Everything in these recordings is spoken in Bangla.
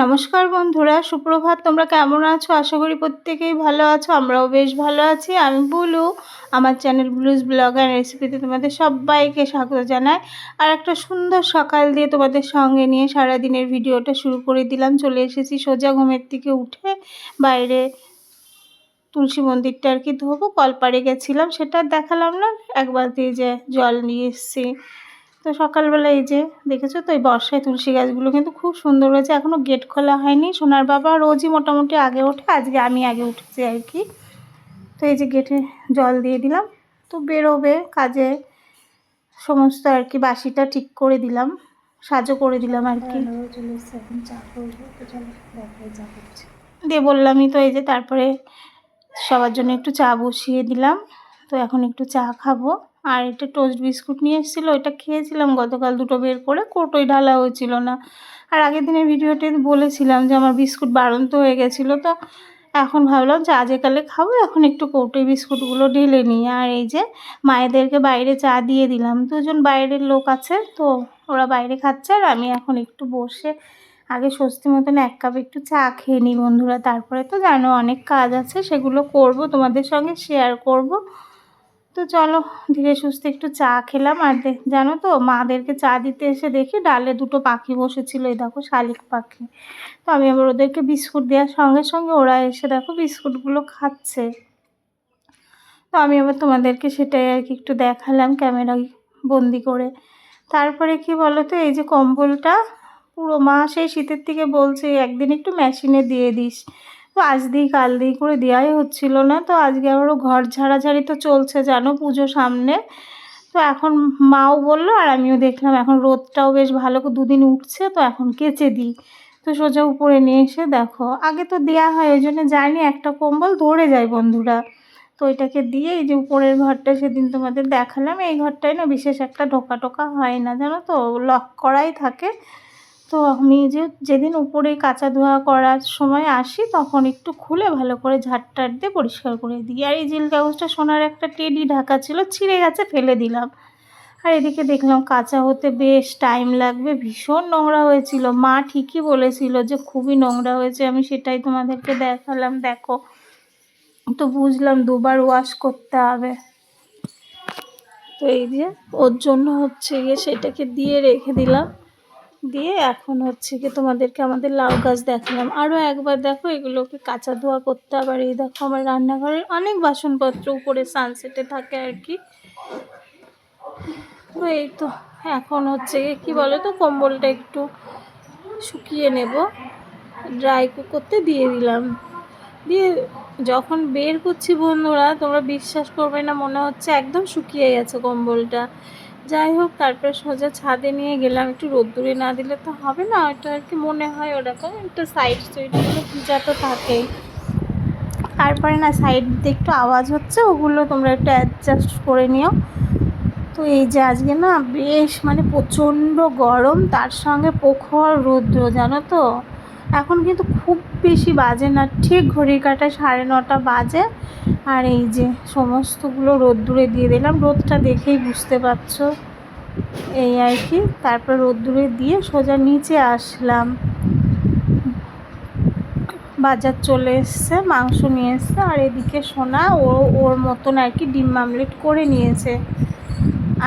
নমস্কার বন্ধুরা, সুপ্রভাত। তোমরা কেমন আছো? আশা করি প্রত্যেকেই ভালো আছো, আমরাও বেশ ভালো আছি। আমি বলু, আমার চ্যানেল ব্লুজ ব্লগ অ্যান্ড রেসিপিতে তোমাদের সবাইকে স্বাগত জানাই। আর একটা সুন্দর সকাল দিয়ে তোমাদের সঙ্গে নিয়ে সারা দিনের ভিডিওটা শুরু করে দিলাম। চলে এসেছি সোজা ঘুমের থেকে উঠে বাইরে তুলসী মন্দিরটা আর কি ধোবো। কলপাড়ে গেছিলাম, সেটা দেখালাম না। একবার দিয়ে যে জল নিয়ে এসেছি। তো সকালবেলা এই যে দেখেছ তো এই বর্ষায় তুলসী গাছগুলো কিন্তু খুব সুন্দর হয়েছে। এখনও গেট খোলা হয়নি। সোনার বাবা রোজই মোটামুটি আগে ওঠে আজকে আমি আগে উঠেছি আর কি। তো এই যে গেটে জল দিয়ে দিলাম। তো বেরোবে কাজে সমস্ত আর কি বাসিটা ঠিক করে দিলাম সাজও করে দিলাম আর কি। দিয়ে বললামই তো এই যে তারপরে সবার জন্য একটু চা বসিয়ে দিলাম। তো এখন একটু চা খাব। আর এটা টোস্ট বিস্কুট নিয়ে এসেছিল, ওইটা খেয়েছিলাম, গতকাল দুটো বের করে কোটোই ঢালা হয়েছিল না। আর আগের দিনের ভিডিওতে বলেছিলাম যে আমার বিস্কুট বাড়ন্ত হয়ে গেছিল, তো এখন ভাবলাম যে আজে কালে খাব, এখন একটু কৌটোই বিস্কুটগুলো ঢেলে নিই। আর এই যে মায়েদেরকে বাইরে চা দিয়ে দিলাম, দুজন বাইরের লোক আছে, তো ওরা বাইরে খাচ্ছে আর আমি এখন একটু বসে আগে স্বস্তি মতন এক কাপ একটু চা খেয়ে নিই বন্ধুরা, তারপরে তো জানো অনেক কাজ আছে, সেগুলো করব, তোমাদের সঙ্গে শেয়ার করব। তো চলো ধীরে সুস্থে একটু চা খেলাম। আর জানো তো, মাদেরকে চা দিতে এসে দেখি ডালে দুটো পাখি বসেছিল, এই দেখো শালিক পাখি। তো আমি আবার ওদেরকে বিস্কুট দেওয়ার সঙ্গে সঙ্গে ওরা এসে দেখো বিস্কুটগুলো খাচ্ছে। তো আমি আবার তোমাদেরকে সেটাই আর কি একটু দেখালাম ক্যামেরায় বন্দি করে। তারপরে কি বলো তো এই যে কম্বলটা, পুরো মা সেই শীতের থেকে বলছে, একদিন একটু মেশিনে দিয়ে দিস। আজ দিই কাল দিই করে দেওয়াই হচ্ছিল না। তো আজকে আবারও ঘর ঝাড়াঝাড়ি তো চলছে, জানো পুজো সামনে। তো এখন মাও বলল আর আমিও দেখলাম, এখন রোদটাও বেশ ভালো দুদিন উঠছে, তো এখন কেচে দিই। তো সোজা উপরে নিয়ে এসে দেখো, আগে তো দেওয়া হয়, ওই জন্য জানি একটা কম্বল ধরে যায় বন্ধুরা। তো ওইটাকে দিয়ে এই যে উপরের ঘরটা সেদিন তোমাদের দেখালাম, এই ঘরটায় না বিশেষ একটা ঢোকা টোকা হয় না, জানো তো লক করাই থাকে। তো আমি যে যেদিন উপরে কাঁচা ধোয়া করার সময় আসি, তখন একটু খুলে ভালো করে ঝাড়টার দিয়ে পরিষ্কার করে দিই। আর এই জিল কাগজটা সোনার একটা টেডি ঢাকা ছিল, ছিঁড়ে গেছে, ফেলে দিলাম। আর এদিকে দেখলাম কাঁচা হতে বেশ টাইম লাগবে, ভীষণ নোংরা হয়েছিল। মা ঠিকই বলেছিল যে খুবই নোংরা হয়েছে, আমি সেটাই তোমাদেরকে দেখালাম, দেখো। তো বুঝলাম দুবার ওয়াশ করতে হবে। তো এই যে, ওর জন্য হচ্ছে গিয়ে সেটাকে দিয়ে রেখে দিলাম। দিয়ে এখন হচ্ছে কি তোমাদেরকে আমাদের লাউ গাছ দেখালাম। আরও একবার দেখো, এগুলোকে কাঁচা ধোয়া করতে আবার এই দেখো আমার রান্নাঘরের অনেক বাসনপত্র উপরে সানসেটে থাকে আর কি। তো এই তো, এখন হচ্ছে কি বলো তো কম্বলটা একটু শুকিয়ে নেব। ড্রাই করতে দিয়ে দিলাম। দিয়ে যখন বের করছি বন্ধুরা, তোমরা বিশ্বাস করবে না, মনে হচ্ছে একদম শুকিয়ে গেছে কম্বলটা। যাই হোক, তারপরে সোজা ছাদে নিয়ে গেলাম। একটু রোদ্দুরে না দিলে তো হবে না, ওটা আর কি মনে হয় ওরকম। একটু সাইড সুইডগুলো ভিজা তো থাকেই। তারপরে না সাইড দিয়ে একটু আওয়াজ হচ্ছে, ওগুলো তোমরা একটু অ্যাডজাস্ট করে নিও। তো এই যে আজকে না, বেশ মানে প্রচণ্ড গরম, তার সঙ্গে প্রখর রৌদ্র, জানো তো? এখন কিন্তু খুব বেশি বাজে না, ঠিক ঘড়ির কাটায় সাড়ে নটা বাজে। আর এই যে সমস্তগুলো রোদ্দুরে দিয়ে দিলাম। রোদটা দেখেই বুঝতে পারছ। এই আর কি। তারপর রোদ্দুরে দিয়ে সোজা নিচে আসলাম। বাজার চলে এসছে, মাংস নিয়ে এসছে। আর এদিকে সোনা ও ওর মতন আর কি ডিম মামলেট করে নিয়েছে।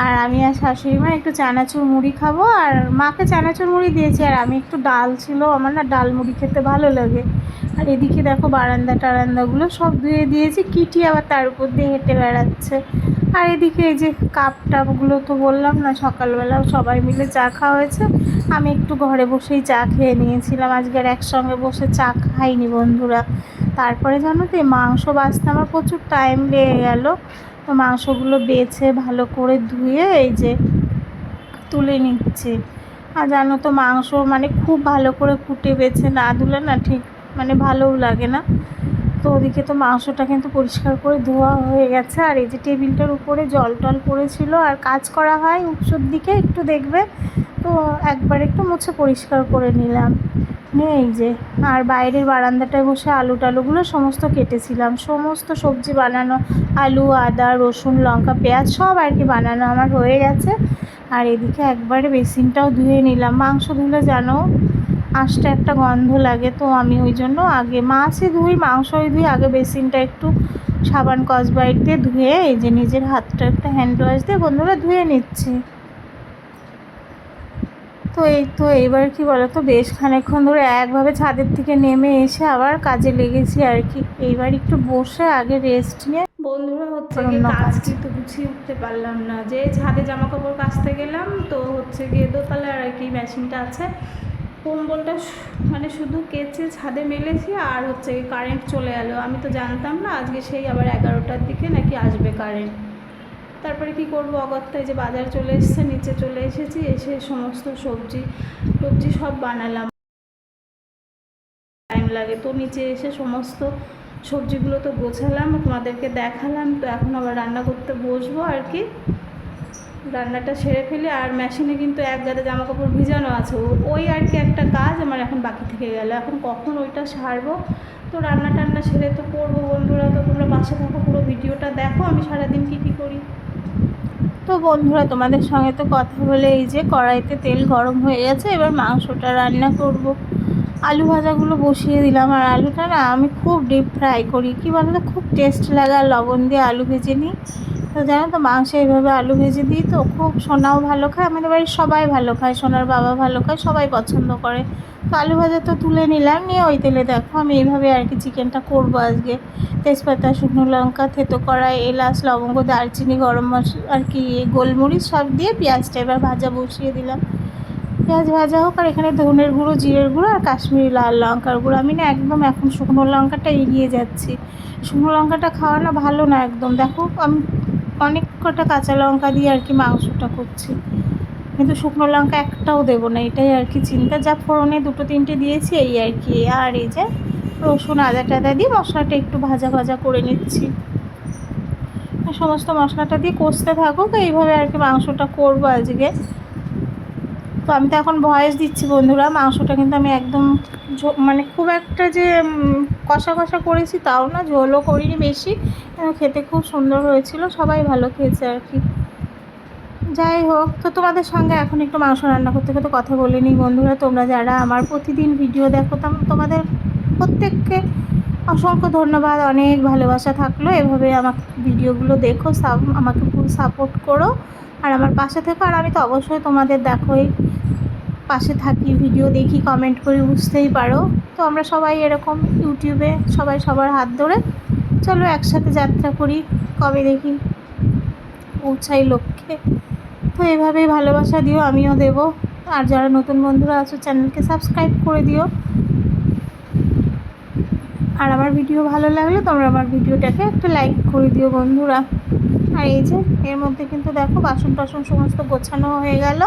আর আমি আর শাশুড়ি মা একটু চানাচুর মুড়ি খাব, আর মাকে চানাচুর মুড়ি দিয়েছি, আর আমি একটু ডাল ছিল, আমার না ডাল মুড়ি খেতে ভালো লাগে। আর এদিকে দেখো বারান্দা টারান্দাগুলো সব ধুয়ে দিয়েছি, কিটি আবার তার উপর দিয়ে হেঁটে বেড়াচ্ছে। আর এদিকে এই যে কাপ টাপগুলো তো বললাম না সকালবেলা সবাই মিলে চা খাওয়া হয়েছে। আমি একটু ঘরে বসেই চা খেয়ে নিয়েছিলাম, আজকে আর একসঙ্গে বসে চা খাইনি বন্ধুরা। তারপরে জানো তো মাংস বাছতে আমার প্রচুর টাইম লেগে গেল। তো মাংসগুলো বেছে ভালো করে ধুয়ে এই যে তুলে নিচ্ছে। আর জানো তো মাংস মানে খুব ভালো করে কুটে বেছে না ধুলে না ঠিক মানে ভালোও লাগে না। তো ওদিকে তো মাংসটা কিন্তু পরিষ্কার করে ধোয়া হয়ে গেছে। আর এই যে টেবিলটার উপরে জল টল পড়েছিল। আর কাজ করা হয় উৎসর দিকে, একটু দেখবে। তো একবার একটু মুছে পরিষ্কার করে নিলাম। নিয়ে এই যে, আর বাইরের বারান্দাটায় বসে আলু টালুগুলো সমস্ত কেটেছিলাম। সমস্ত সবজি বানানো, আলু, আদা, রসুন, লঙ্কা, পেঁয়াজ সব আর কি বানানো আমার হয়ে গেছে। আর এদিকে একবারে বেসিনটাও ধুয়ে নিলাম। মাংস ধুলে জানো আঁশটা একটা গন্ধ লাগে, তো আমি ওই জন্য আগে মাছই ধুই, মাংসই ধুই, আগে বেসিনটা একটু সাবান কসবাইট দিয়ে ধুয়ে এই যে নিজের হাতটা একটা হ্যান্ড ওয়াশ দিয়ে বন্ধুরা ধুয়ে নিচ্ছি। তো এই তো এইবার কি বলো তো বেশ খানিকক্ষণ ধরে একভাবে ছাদের থেকে নেমে এসে আবার কাজে লেগেছি আর কি। এইবার একটু বসে আগে রেস্ট নিয়ে বন্ধুরা হচ্ছে কাজ। কিন্তু গুছিয়ে উঠতে পারলাম না। যে ছাদে জামা কাপড় কাচতে গেলাম তো হচ্ছে গিয়ে দোতলার আর কি মেশিনটা আছে। কম্বলটা মানে শুধু কেচে ছাদে মেলেছি আর হচ্ছে গিয়ে কারেন্ট চলে এলো। আমি তো জানতাম না আজকে সেই আবার এগারোটার দিকে নাকি আসবে কারেন্ট তারপরে কি করব? অগত্যায় যে বাজার চলে এসেছে, নিচে চলে এসেছি, এসে সমস্ত সবজি সবজি সব বানালাম। টাইম লাগে। তো নিচে এসে সমস্ত সবজিগুলো তো গোছালাম, তোমাদেরকে দেখালাম। তো এখন আবার রান্না করতে বসবো আর কি। রান্নাটা সেরে ফেলে। আর মেশিনে কিন্তু এক গাদা জামা কাপড় ভিজানো আছে। ওই আর কি একটা কাজ আমার এখন বাকি থেকে গেল। এখন কখন ওইটা সারবো? তো রান্না টান্না সেরে তো করব বন্ধুরা। তো তোমরা পাশে থাকো, পুরো ভিডিওটা দেখো। আমি সারাদিন কী তো বন্ধুরা, তোমাদের সঙ্গে তো কথা বলে এই যে কড়াইতে তেল গরম হয়ে গেছে, এবার মাংসটা রান্না করব। আলু ভাজাগুলো বসিয়ে দিলাম, আর আলুটা না আমি খুব ডিপ ফ্রাই করি। কী বলো তো খুব টেস্ট লাগে আর লবণ দিয়ে আলু ভেজে নিই। তো জানো তো, মাংসে এইভাবে আলু ভেজে দিই তো, খুব সোনাও ভালো খায়, আমাদের বাড়ির সবাই ভালো খায়, সোনার বাবা ভালো খায়, সবাই পছন্দ করে। তো আলু ভাজা তো তুলে নিলাম, নিয়ে ওই তেলে দেখো আমি এইভাবে আর কি চিকেনটা করব আজকে। তেজপাতা, শুকনো লঙ্কা, থেতো করা এলাচ, লবঙ্গ, দারচিনি, গরম মশলা আর কি গোলমরিচ সব দিয়ে পেঁয়াজটা এবার ভাজা বসিয়ে দিলাম। পেঁয়াজ ভাজা হোক আর এখানে ধনের গুঁড়ো, জিরের গুঁড়ো আর কাশ্মীরি লাল লঙ্কার গুঁড়ো। আমি না একদম এখন শুকনো লঙ্কাটা এড়িয়ে যাচ্ছি। শুকনো লঙ্কাটা খাওয়া না ভালো না একদম। দেখো আমি অনেক কটা কাঁচা লঙ্কা দিয়ে আর কি মাংসটা করছি। কিন্তু শুকনো লঙ্কা একটাও দেবো না, এটাই আর কি চিন্তা। যা ফোড়নে দুটো তিনটে দিয়েছি, এই আর কি। আর এই যে রসুন আদা টাদা দিয়ে মশলাটা একটু ভাজা ভাজা করে নিচ্ছি। সমস্ত মশলাটা দিয়ে কষতে থাকুক, এইভাবে আর কি মাংসটা করব আজকে। তো আমি তো এখন ভয়েস দিচ্ছি বন্ধুরা, মাংসটা কিন্তু আমি একদম মানে খুব একটা যে কষা কষা করেছি তাও না, ঝোলও করিনি বেশি। খেতে খুব সুন্দর হয়েছিল, সবাই ভালো খেয়েছে আর কি। যাই হোক, তো তোমাদের সঙ্গে এখন একটু মাংস রান্না করতে করতে কথা বলে নিই বন্ধুরা। তোমরা যারা আমার প্রতিদিন ভিডিও দেখো, তাম- তোমাদের প্রত্যেককে অসংখ্য ধন্যবাদ। অনেক ভালোবাসা থাকল। এভাবে আমার ভিডিওগুলো দেখো আমাকে ফুল সাপোর্ট করো। আর আমার পাশে থেকো। আর আমি তো অবশ্যই তোমাদের দেখোই। পাশে থাকি ভিডিও দেখি কমেন্ট করি, বুঝতেই পারো। তো আমরা সবাই এরকম ইউটিউবে সবাই সবার হাত ধরে চলো একসাথে যাত্রা করি, কবে দেখি পৌঁছাই লক্ষ্যে। তো এভাবেই ভালোবাসা দিও, আমিও দেব। আর যারা নতুন বন্ধুরা আছো, চ্যানেলকে সাবস্ক্রাইব করে দিও। আর আমার ভিডিও ভালো লাগলে তোমরা আমার ভিডিওটাকে একটা লাইক করে দিও বন্ধুরা। আর এই যে, এর মধ্যে কিন্তু দেখো বাসন টাসন সমস্ত গোছানো হয়ে গেল।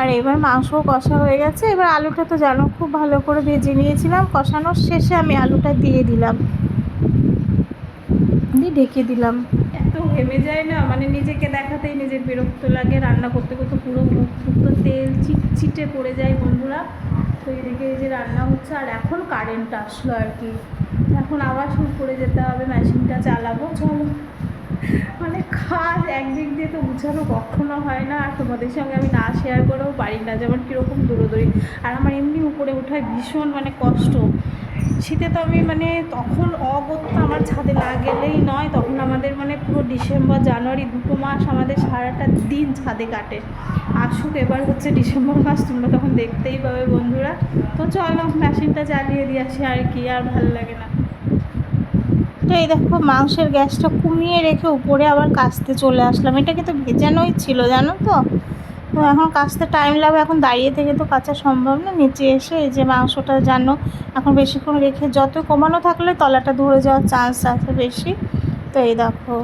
আর এবার মাংসও কষা হয়ে গেছে। এবার আলুটা তো জানো খুব ভালো করে ভেজে নিয়েছিলাম। কষানোর শেষে আমি আলুটা দিয়ে দিলাম। দিয়ে ঢেকে দিলাম। এত ঘেমে যায় না? মানে নিজেকে দেখাতেই নিজের বিরক্ত লাগে। রান্না করতে করতে পুরো মুখ তো তেল চিটচিটে পড়ে যায় বন্ধুরা। তো এদিকে এই যে রান্না হচ্ছে, আর এখন কারেন্ট আসলো আর কি। এখন আবার শুরু করে যেতে হবে মেশিনটা চালাবো। চলো। মানে কাজ একদিক দিয়ে তো গুছানো কখনো হয় না, আর তোমাদের সঙ্গে আমি না শেয়ার করেও পারি না যেমন কীরকম দৌড়োদৌড়ি। আর আমার এমনি উপরে ওঠায় ভীষণ মানে কষ্ট। শীতে তো আমি মানে তখন অগত্যা আমার ছাদে না গেলেই নয়, তখন আমাদের মানে পুরো ডিসেম্বর, জানুয়ারি দুটো মাস আমাদের সারাটা দিন ছাদে কাটে। আসুক, এবার হচ্ছে ডিসেম্বর মাস, তোমরা তখন দেখতেই পাবে বন্ধুরা। তো চলো মেশিনটা চালিয়ে দিয়ে আসি আর কি, আর ভালো লাগে না। তো এই দেখো মাংসের গ্যাসটা কমিয়ে রেখে উপরে আবার কাচতে চলে আসলাম। এটা তো ভেজানোই ছিল, জানো তো? তো এখন কাচতে টাইম লাগবে, এখন দাঁড়িয়ে থেকে তো কাচা সম্ভব না। নিচে এসে এই যে মাংসটা জানো, এখন বেশিক্ষণ রেখে যত কমানো থাকলে তলাটা ধরে যাওয়ার চান্স আছে বেশি। তো এই দেখো,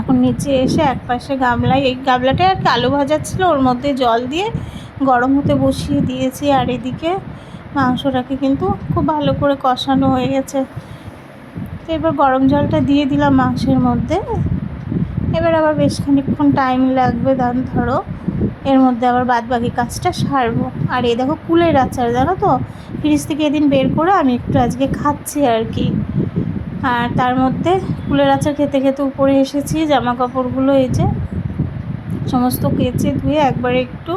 এখন নিচে এসে এক পাশে গামলায়, এই গামলাটায় আর কি আলু ভাজা ছিল, ওর মধ্যে জল দিয়ে গরম হতে বসিয়ে দিয়েছি। আর এদিকে মাংসটাকে কিন্তু খুব ভালো করে কষানো হয়ে গেছে। তো এবার গরম জলটা দিয়ে দিলাম মাংসের মধ্যে। এবার আবার বেশ খানিকক্ষণ টাইম লাগবে দান ধরো। এর মধ্যে আবার বাদ বাকি কাজটা সারবো। আর এই দেখো কুলের আচার, জানো তো? ফ্রিজ থেকে এদিন বের করে আমি একটু আজকে খাচ্ছি আর কি। আর তার মধ্যে কুলের আচার খেতে খেতে উপরে এসেছি জামা কাপড়গুলো এই যে সমস্ত কেচে ধুয়ে একবারে একটু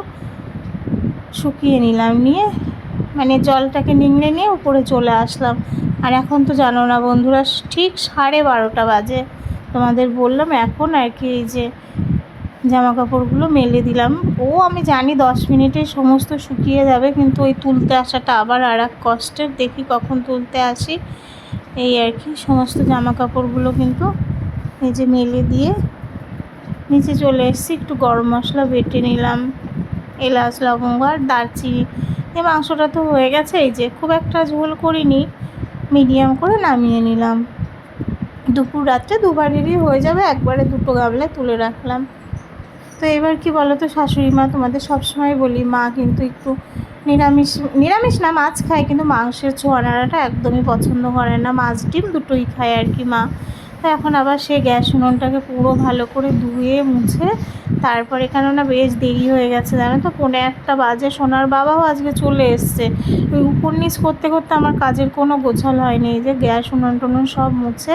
শুকিয়ে নিলাম। নিয়ে মানে জলটাকে নিংড়ে নিয়ে উপরে চলে আসলাম। আর এখন তো জানো না বন্ধুরা, ঠিক সাড়ে বারোটা বাজে। তোমাদের বললাম এখন আর কি এই যে জামা কাপড়গুলো মেলে দিলাম। ও, আমি জানি দশ মিনিটে সমস্ত শুকিয়ে যাবে, কিন্তু ওই তুলতে আসাটা আবার আর এক কষ্টের। দেখি কখন তুলতে আসি। এই আর কি, সমস্ত জামা কাপড়গুলো কিন্তু এই যে মেলে দিয়ে নিচে চলে এসেছি। একটু গরম মশলা বেটে নিলাম, এলাচ, লবঙ্গ আর দারচিনি। এই মাংসটা তো হয়ে গেছে, এই যে খুব একটা ঝোল করিনি। মিডিয়াম করে নামিয়ে নিলাম। দুপুর রাত্রে দুবারেরই হয়ে যাবে, একবারে দুটো গামলায় তুলে রাখলাম। তো এবার কি বলো তো শাশুড়ি মা তোমাদের সবসময় বলি, মা কিন্তু একটু নিরামিষ নিরামিষ না, মাছ খায়, কিন্তু মাংসের ছোঁয়ানাটা একদমই পছন্দ করে না। মাছ ডিম দুটোই খায় আর কি মা। তো এখন আবার সে গ্যাস উনুনটাকে পুরো ভালো করে ধুয়ে, মুছে, তারপরে কেননা বেশ দেরি হয়ে গেছে, জানো তো? পৌনে একটা বাজে। সোনার বাবাও আজকে চলে এসছে। ওই উপর নিচ করতে করতে আমার কাজের কোনো গোছাল হয়নি। এই যে গ্যাস, উনুন টুনুন সব মুছে,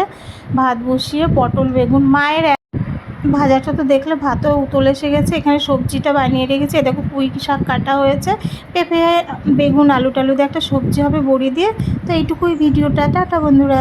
ভাত বসিয়ে, পটল, বেগুন, মায়ের ভাজাটা তো দেখলে ভাতও উতলে এসে গেছে। এখানে সবজিটা বানিয়ে রেখেছে। দেখো পুঁই শাক কাটা হয়েছে। পেঁপে, বেগুন আলু টালু দিয়ে একটা সবজি হবে বড়ি দিয়ে। তো এইটুকুই ভিডিওটা। টাটা বন্ধুরা।